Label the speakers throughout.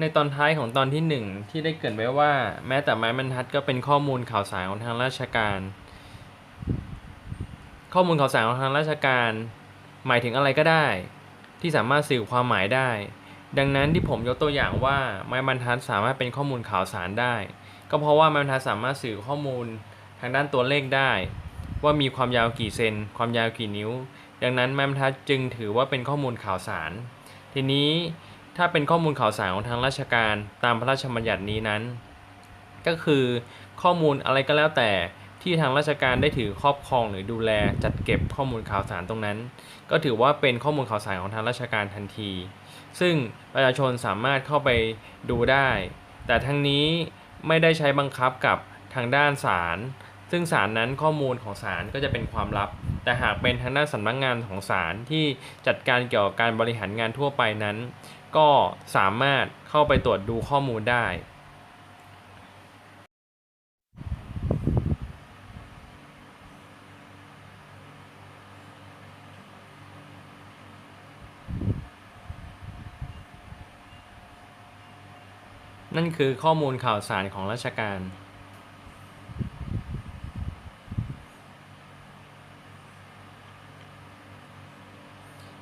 Speaker 1: ในตอนท้ายของตอนที่หนึ่งที่ได้เกริดไว้ว่า แม้แต่ไม้บรรทัดก็เป็นข้อมูลข่าวสารของทางราชการ ข้อมูลข่าวสารของทางราชการ หมายถึงอะไรก็ได้ ที่สามารถสื่อความหมายได้ ดังนั้นที่ผมยกตัวอย่างว่าไม้บรรทัดสามารถเป็นข้อมูลข่าวสารได้ ก็เพราะว่าไม้บรรทัดสามารถสื่อข้อมูลทางด้านตัวเลขได้ ว่ามีความยาวกี่เซนความยาวกี่นิ้ว ดังนั้นไม้บรรทัดจึงถือว่าเป็นข้อมูลข่าวสาร ทีนี้ ถ้าเป็นข้อมูลข่าวสารของทางราชการตามพระราชบัญญัตินี้นั้น ก็คือข้อมูลอะไรก็แล้วแต่ที่ทางราชการได้ถือครอบครองหรือดูแลจัดเก็บข้อมูลข่าวสารตรงนั้น ก็ถือว่าเป็นข้อมูลข่าวสารของทางราชการทันที ซึ่งประชาชนสามารถเข้าไปดูได้ แต่ทั้งนี้ไม่ได้ใช้บังคับกับทางด้านศาล ซึ่งศาลนั้นข้อมูลของศาลก็จะเป็นความลับ แต่หากเป็นทางด้านสำนักงานของศาลที่จัดการเกี่ยวกับการบริหารงานทั่วไปนั้น ก็สามารถเข้าไปตรวจดูข้อมูลได้ นั่นคือข้อมูลข่าวสารของราชการ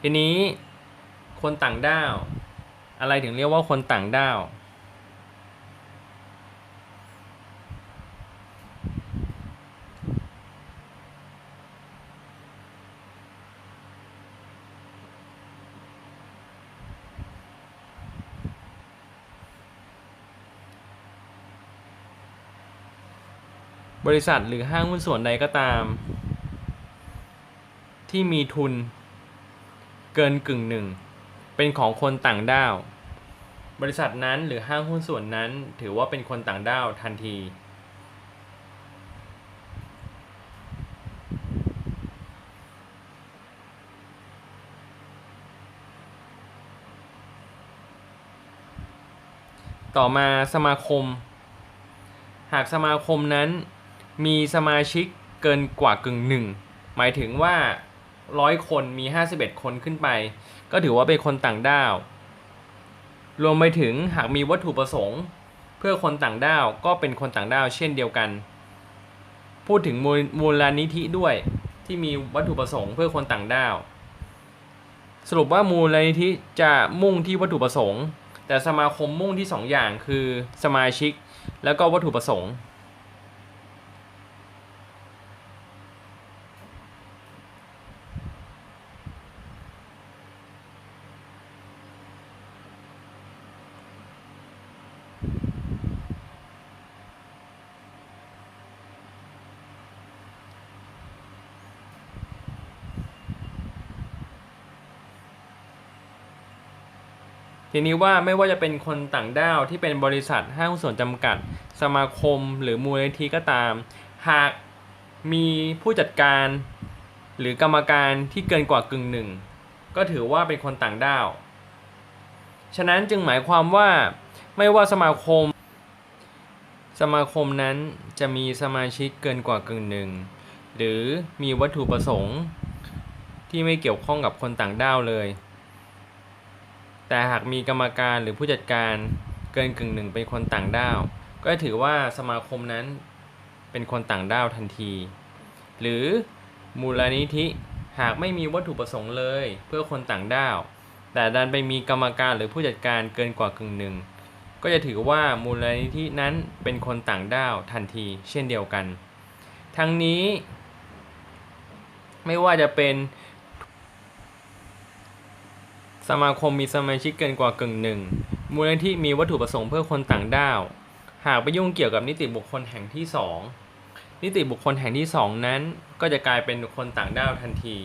Speaker 1: ทีนี้คนต่างด้าว อะไรถึงเรียกว่าคนต่างด้าว บริษัทหรือห้างหุ้นส่วนใดก็ตาม ที่มีทุน เกินกึ่งหนึ่ง เป็นของคนต่างด้าว บริษัทนั้นหรือห้างหุ้นส่วนนั้น ถือว่าเป็นคนต่างด้าวทันที ต่อมาสมาคม หากสมาคมนั้นมีสมาชิกเกินกว่ากึ่งหนึ่ง หมายถึงว่า ร้อยคนมี 51 คนขึ้นไป ก็ถือว่าเป็นคนต่างด้าว รวมไปถึงหากมีวัตถุประสงค์ เพื่อคนต่างด้าวก็เป็นคนต่างด้าวเช่นเดียวกัน พูดถึงมูลมูลนิธิด้วยที่มีวัตถุประสงค์เพื่อคนต่างด้าว สรุปว่ามูลนิธิจะมุ่งที่วัตถุประสงค์ แต่สมาคมมุ่งที่สองอย่างคือสมาชิก แล้วก็วัตถุประสงค์ ทีนี้ว่าไม่ว่าจะเป็นคนต่างด้าวที่เป็นบริษัทห้างหุ้นส่วนจำกัด สมาคม หรือมูลนิธิก็ตาม หากมีผู้จัดการ หรือกรรมการที่เกินกว่ากึ่งหนึ่งก็ถือว่าเป็นคนต่างด้าว ฉะนั้นจึงหมายความว่าไม่ว่าสมาคม สมาคมนั้นจะมีสมาชิกเกินกว่ากึ่งหนึ่งหรือมีวัตถุประสงค์ ที่ไม่เกี่ยวข้องกับคนต่างด้าวเลย แต่หากมีกรรมการหรือผู้จัดการเกินกึ่งหนึ่งเป็นคนต่างด้าว ก็ถือว่าสมาคมนั้นเป็นคนต่างด้าวทันที หรือมูลนิธิหากไม่มีวัตถุประสงค์เลย เพื่อคนต่างด้าว แต่ดันไปมีกรรมการหรือผู้จัดการเกินกว่ากึ่งหนึ่งก็จะถือว่ามูลนิธินั้นเป็นคนต่างด้าวทันที เช่นเดียวกัน ทั้งนี้ ไม่ว่าจะเป็น สมาคมมีสมาชิกเกินกว่ากึ่งหนึ่ง มูลนิธิมีวัตถุประสงค์เพื่อคนต่างด้าว หากไปยุ่งเกี่ยวกับนิติบุคคลแห่งที่สองนิติบุคคลแห่งที่สองนั้น ก็จะกลายเป็นคนต่างด้าวทันที